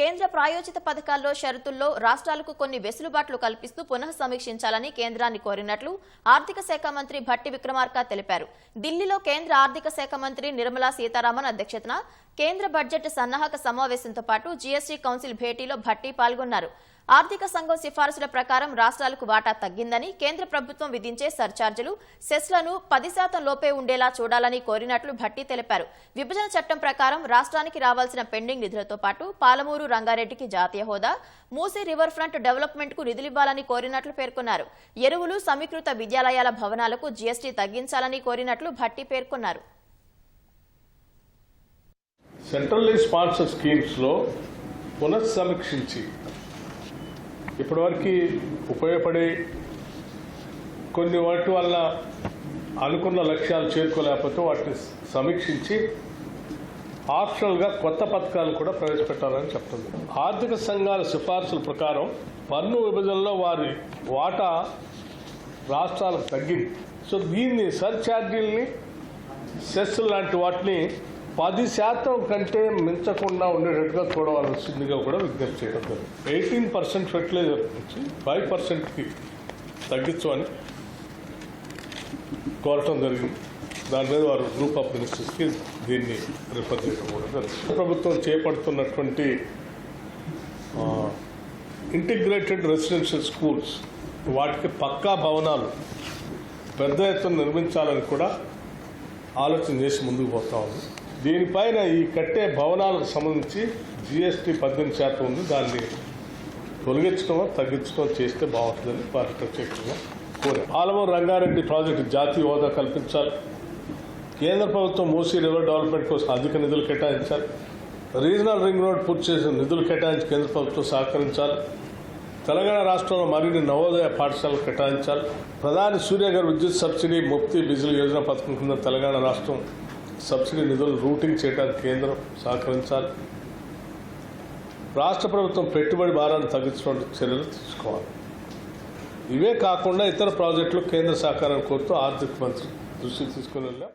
కేంద్ర ప్రాయోజిత పథకాల్లో షరతుల్లో రాష్ట్రాలకు కొన్ని వెసులుబాట్లు కల్పిస్తూ పునః సమీక్షించాలని కేంద్రాన్ని కోరినట్లు ఆర్థిక శాఖ మంత్రి భట్టి విక్రమార్క తెలిపారు. ఢిల్లీలో కేంద్ర ఆర్థిక శాఖ మంత్రి నిర్మలా సీతారామన్ అధ్యక్షతన కేంద్ర బడ్జెట్ సన్నాహక సమావేశంతో పాటు జీఎస్టీ కౌన్సిల్ భేటీలో భట్టి పాల్గొన్నారు. ఆర్థిక సంఘం సిఫారసుల ప్రకారం రాష్ట్రాలకు వాటా తగ్గిందని కేంద్ర ప్రభుత్వం విధించే సర్చార్జీలు సెస్లను పది శాతం లోపే ఉండేలా చూడాలని కోరినట్లు భట్టి తెలిపారు. విభజన చట్టం ప్రకారం రాష్ట్రానికి రావాల్సిన పెండింగ్ నిధులతో పాటు పాలమూరు రంగారెడ్డికి జాతీయ హోదా మూసీ రివర్ ఫ్రంట్ డెవలప్మెంట్కు నిధులివ్వాలని కోరినట్లు పేర్కొన్నారు. ఎరువులు సమీకృత విద్యాలయాల భవనాలకు జీఎస్టీ తగ్గించాలని కోరినట్లు భట్టి పేర్కొన్నారు. సెంట్రల్లీ స్పాన్సర్ స్కీమ్స్లో పునఃసమీక్షించి ఇప్పటివరకు ఉపయోగపడే కొన్ని వాటి వల్ల అనుకున్న లక్ష్యాలు చేరుకోలేకపోతే వాటిని సమీక్షించి ఆప్షనల్గా కొత్త పథకాలు కూడా ప్రవేశపెట్టాలని చెప్తుంది. ఆర్థిక సంఘాల సిఫార్సుల ప్రకారం పన్ను విభజనలో వారి వాటా రాష్ట్రాలకు తగ్గింది. సో దీన్ని సర్ఛార్జీల్ని సెస్ లాంటి వాటిని పది శాతం కంటే మించకుండా ఉండేటట్టుగా చూడవలసిందిగా కూడా విజ్ఞప్తి చేయడం జరిగింది. ఎయిటీన్ పర్సెంట్ ఫెర్టిలైజర్ నుంచి ఫైవ్ పర్సెంట్కి తగ్గించమని కోరటం జరిగింది. దాని మీద వారు గ్రూప్ ఆఫ్ మినిస్టర్స్కి దీన్ని రిఫర్ చేయడం కూడా జరిగింది. ప్రభుత్వం చేపడుతున్నటువంటి ఇంటిగ్రేటెడ్ రెసిడెన్షియల్ స్కూల్స్ వాటికి పక్కా భవనాలు పెద్ద ఎత్తున నిర్మించాలని కూడా ఆలోచన చేసి ముందుకు పోతా ఉంది. దీనిపైన ఈ కట్టే భవనాలకు సంబంధించి జిఎస్టీ పద్దెనిమిది శాతం ఉంది. దాన్ని తొలగించడం తగ్గించడం చేస్తే బాగుంటుందని వారి ప్రత్యేకంగా కోరారు. పాలమూరు రంగారెడ్డి ప్రాజెక్టు జాతీయ హోదా కల్పించాలి. కేంద్ర ప్రభుత్వం మూసీ రివర్ డెవలప్మెంట్ కోసం అధిక నిధులు కేటాయించాలి. రీజనల్ రింగ్ రోడ్ పూర్తి చేసిన నిధులు కేటాయించి కేంద్ర ప్రభుత్వం సహకరించాలి. తెలంగాణ రాష్ట్రంలో మరిన్ని నవోదయ పాఠశాలలు కేటాయించాలి. ప్రధాని సూర్యగర్ విద్యుత్ సబ్సిడీ ముక్తి బిజిల్ యోజన పథకం కింద తెలంగాణ రాష్ట్రం సబ్సిడీ నిధులు రూటింగ్ చేయడానికి కేంద్రం సహకరించాలి. రాష్ట్ర ప్రభుత్వం పెట్టుబడి భారాన్ని తగ్గించడానికి చర్యలు తీసుకోవాలి. ఇవే కాకుండా ఇతర ప్రాజెక్టులు కేంద్ర సహకారం కోరుతూ ఆర్థిక మంత్రి దృష్టి తీసుకుని వెళ్ళాం.